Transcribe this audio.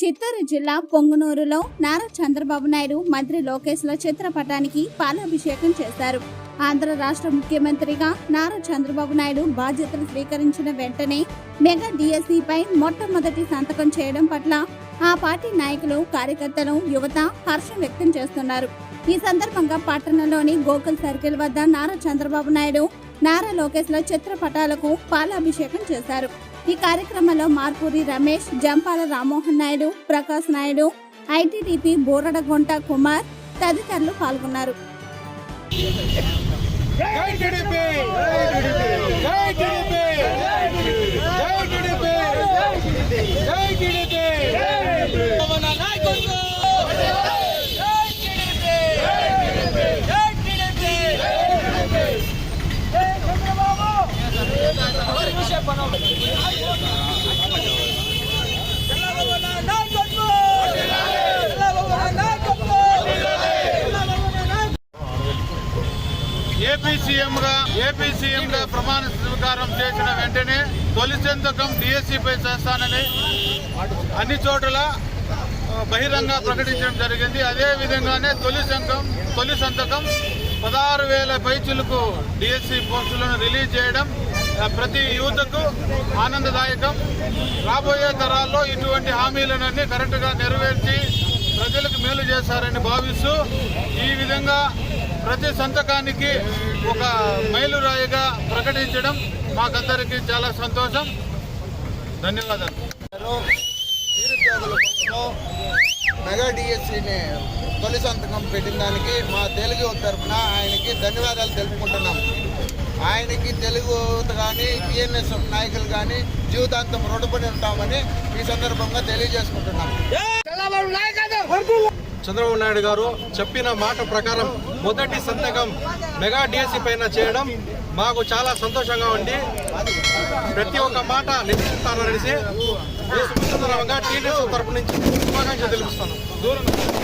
చిత్తూరు జిల్లా పొంగునూరులో నారా చంద్రబాబు నాయుడు మంత్రి లోకేష్ల చిత్రపటానికి పాలాభిషేకం చేశారు. ఆంధ్ర రాష్ట్ర ముఖ్యమంత్రిగా నారా చంద్రబాబు నాయుడు బాధ్యతలు స్వీకరించిన వెంటనే మెగా డిఎస్సిపై మొట్టమొదటి సంతకం చేయడం పట్ల ఆ పార్టీ నాయకులు కార్యకర్తలు యువత హర్షం వ్యక్తం చేస్తున్నారు. ఈ సందర్భంగా పట్టణంలోని గోకుల్ సర్కిల్ వద్ద నారా చంద్రబాబు నాయుడు నారా లోకేష్ల చిత్రపటాలకు పాలాభిషేకం చేశారు. ఈ కార్యక్రమంలో మార్పూరి రమేష్ జంపాల రామ్మోహన్ నాయుడు ప్రకాష్ నాయుడు ఐటీడీపీ బోరడగొంట కుమార్ తదితరులు పాల్గొన్నారు. ఏపీ సీఎం గా ఏపీ సీఎం గా ప్రమాణ స్వీకారం చేసిన వెంటనే తొలి సంతకం డిఎస్సిపై చేస్తానని అన్ని చోట్ల బహిరంగ ప్రకటించడం జరిగింది. అదే విధంగానే తొలి సంఘం తొలి సంతకం పదహారు వేల పైచులకు డిఎస్సి పోస్టులను రిలీజ్ చేయడం ప్రతి యువతకు ఆనందదాయకం. రాబోయే తరాల్లో ఇటువంటి హామీలన్నీ కరెక్ట్గా నెరవేర్చి ప్రజలకు మేలు చేస్తారని భావిస్తూ ఈ విధంగా ప్రతి సంతకానికి ఒక మైలురాయిగా ప్రకటించడం మాకందరికీ చాలా సంతోషం. ధన్యవాదాలు. నిరుద్యోగుల మెగా డిఎస్సిని తొలి సంతకం పెట్టిన దానికి మా తెలుగు తరఫున ఆయనకి ధన్యవాదాలు తెలుపుకుంటున్నాం. ఆయనకి తెలుగు కానీ టిఎన్ఎస్ నాయకులు కానీ జీవితాంతం రుణపడి ఉంటామని ఈ సందర్భంగా తెలియజేసుకుంటున్నాం. చంద్రబాబు నాయుడు గారు చెప్పిన మాట ప్రకారం మొదటి సంతకం మెగా డిఎస్సి పైన చేయడం మాకు చాలా సంతోషంగా ఉంది. ప్రతి ఒక్క మాట నిశ్చిస్తాననేసి టీడీఎస్ తరపు నుంచి శుభాకాంక్షలు తెలుపుస్తాను